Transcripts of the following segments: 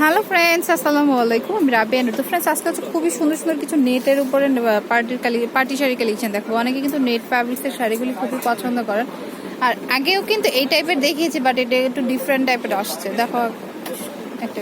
Hello friends আসসালামু আলাইকুম আমি রাবিয়া তো ফ্রেন্ডস আজকে হচ্ছে খুবই সুন্দর সুন্দর কিছু নেটের উপরে পার্টির কালি পার্টি শাড়ি কালেকশন দেখব। অনেকে কিন্তু নেট ফ্যাব্রিক্সের শাড়িগুলি খুবই পছন্দ করেন। আর আগেও কিন্তু এই টাইপের দেখিয়েছি বাট এটা একটু ডিফারেন্ট টাইপের আসছে। দেখো একটা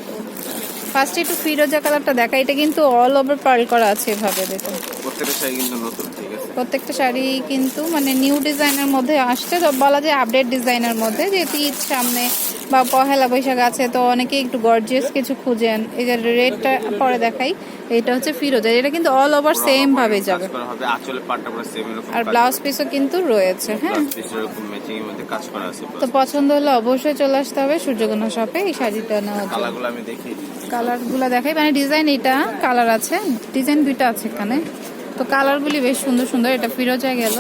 ফার্স্টে একটু ফিরোজা কালারটা দেখা। এটা কিন্তু অল ওভার পার্ল করা আছে এভাবে দেখুন প্রত্যেকটা শাড়ি কিন্তু নতুন ঠিক আছে? প্রত্যেকটা শাড়ি কিন্তু মানে নিউ ডিজাইনের মধ্যে আসছে। তো বলা যায় আপডেট ডিজাইনের মধ্যে যেহেতু ঈদ সামনে বা পহেলা বৈশাখ আছে তো অনেকেই একটু গর্জিয়াস কিছু খুঁজেন। এই যে রেডটা পরে দেখাই এটা হচ্ছে ফিরোজা এটা কিন্তু অল ওভার সেম ভাবে যাবে। আর ব্লাউজ পিসও কিন্তু রয়েছে হ্যাঁ। এরকম ম্যাচিং এর মধ্যে কাজ করা আছে তো পছন্দ হলে অবশ্যই চলে আসতে হবে সূর্যকন্যা শপে এই শাড়িটা নেওয়ার কালারগুলো দেখাই মানে ডিজাইন এটা কালার আছে ডিজাইন দুইটা আছে এখানে। তো কালারগুলি বেশ সুন্দর সুন্দর এটা ফিরোজা গেল।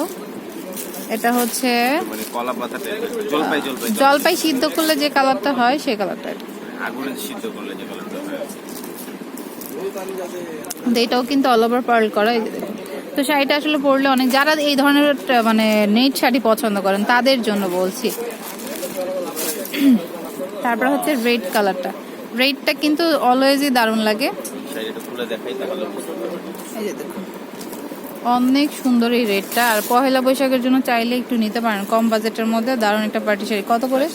এটা হচ্ছে মানে জলপাই সিদ্ধ করলে যে কালারটা হয় সেই কালারটা। এটা আগুনে সিদ্ধ করলে যে কালারটা হয়। কিন্তু এটাও কিন্তু অল ওভার পার্ল করা। তো শাড়িটা আসলে পরলে অনেক যারা এই ধরনের একটা মানে নেট শাড়ি পছন্দ করেন তাদের জন্য বলছি। তারপর হচ্ছে রেড কালারটা। রেডটা কিন্তু অলওয়েজই দারুণ লাগে। শাড়িটা খুলে দেখাই তাহলে এই যে দেখুন। অনেক সুন্দর এই রেটটা। আর পহেলা বৈশাখের জন্য চাইলে একটু নিতে পারেন কম বাজেটের মধ্যে দারুণ একটা পার্টি শাড়ি। কত করে?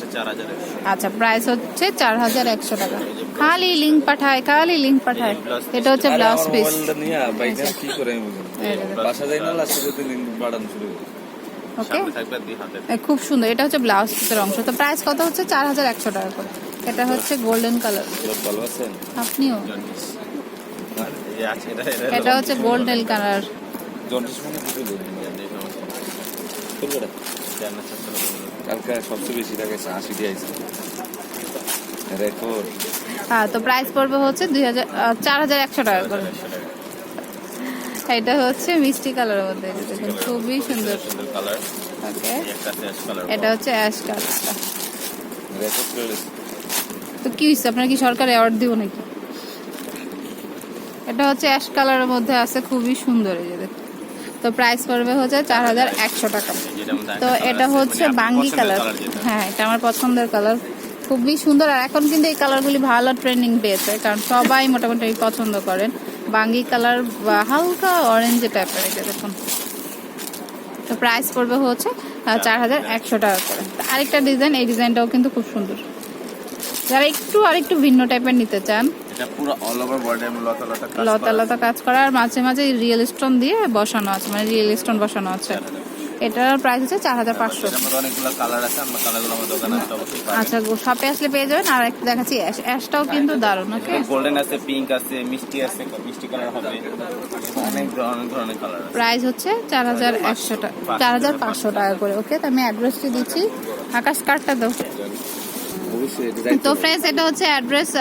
আচ্ছা প্রাইস হচ্ছে চার হাজার একশো টাকা। খালি লিঙ্ক পাঠায় খালি লিঙ্ক পাঠায়। এটা হচ্ছে ব্লাউজ পিস। ওকে খুব সুন্দর। এটা হচ্ছে ব্লাউজ পিসের অংশ। তো প্রাইস কত হচ্ছে? চার হাজার একশো টাকা করে। এটা হচ্ছে গোল্ডেন কালার আপনিও? এটা হচ্ছে গোল্ডেন কালার জন্ডিস মানে কিছু কালকে সবচেয়ে বেশি লাগাইছে আশি দিয়ে আইছে। রেকর্ড হ্যাঁ তো প্রাইস পড়বে হচ্ছে দুই হাজার চার হাজার একশো টাকা করে। এটা হচ্ছে মিষ্টি কালারের মধ্যে। দেখুন খুবই সুন্দর। কালার। ওকে। কালার এটা হচ্ছে অ্যাশ কালারটা দিছে। তো কি হয়েছে আপনার কি সরকার অ্যাওয়ার্ড দিব নাকি? এটা হচ্ছে অ্যাশ কালারের মধ্যে আছে খুবই সুন্দর এই যে দেখুন। তো প্রাইস পড়বে হচ্ছে চার হাজার একশো টাকা। তো এটা হচ্ছে বাঙ্গি কালার হ্যাঁ এটা আমার পছন্দের কালার খুবই সুন্দর। আর এখন কিন্তু এই কালারগুলি ভালো ট্রেন্ডিং পেয়েছে, কারণ সবাই মোটামুটি পছন্দ করেন। বাঙ্গি কালার বা হালকা অরেঞ্জ টাইপের এটা দেখুন। তো প্রাইস পড়বে হচ্ছে চার হাজার একশো টাকা করে। আরেকটা ডিজাইন এই ডিজাইনটাও কিন্তু খুব সুন্দর। যারা একটু আরেকটু ভিন্ন টাইপের নিতে চান এটা পুরো অল ওভার বডি লতা লতা কাজ লতা করা। লতা কাজ করা আর মাঝে মাঝে রিয়েল স্টোন দিয়ে বসানো আছে মানে রিয়েল স্টোন বসানো আছে। এটার প্রাইস হচ্ছে চার হাজার পাঁচশো। পাবেন। আচ্ছা শপে আসলে পেয়ে যাবেন আর একটা দেখাচ্ছি অ্যাশ অ্যাশটাও কিন্তু দারুণ ওকে গোল্ডেন আছে পিঙ্ক আছে মিষ্টি আছে মিষ্টি কালার হবে। অনেক ধরনের কালার প্রাইস হচ্ছে চার হাজার একশো টাকা চার হাজার পাঁচশো টাকা করে ওকে তো আমি অ্যাড্রেসটি দিচ্ছি আকাশ কার্ডটা দাও। তো ফ্রেন্ডস এটা হচ্ছে অ্যাড্রেস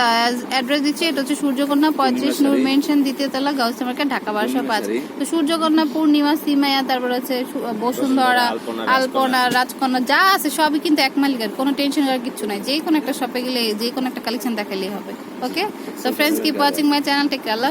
অ্যাড্রেস দিচ্ছি। এটা হচ্ছে সূর্যকন্যা পঁয়ত্রিশ নূর মেনশন দ্বিতীয় তলা গাউসি মার্কেট ঢাকা বারোশো পাঁচ। তো সূর্যকন্যা পূর্ণিমা সিমাইয়া তারপর সু- বসুন্ধরা আলপনা, রাজকন্যা। যা আছে সবই কিন্তু এক মালিকের। কোনো টেনশন করার কিছু নাই। যে কোনো একটা শপে গেলে যে কোনো একটা কালেকশন দেখালেই হবে। ওকে তো friends keep watching my channel take Allah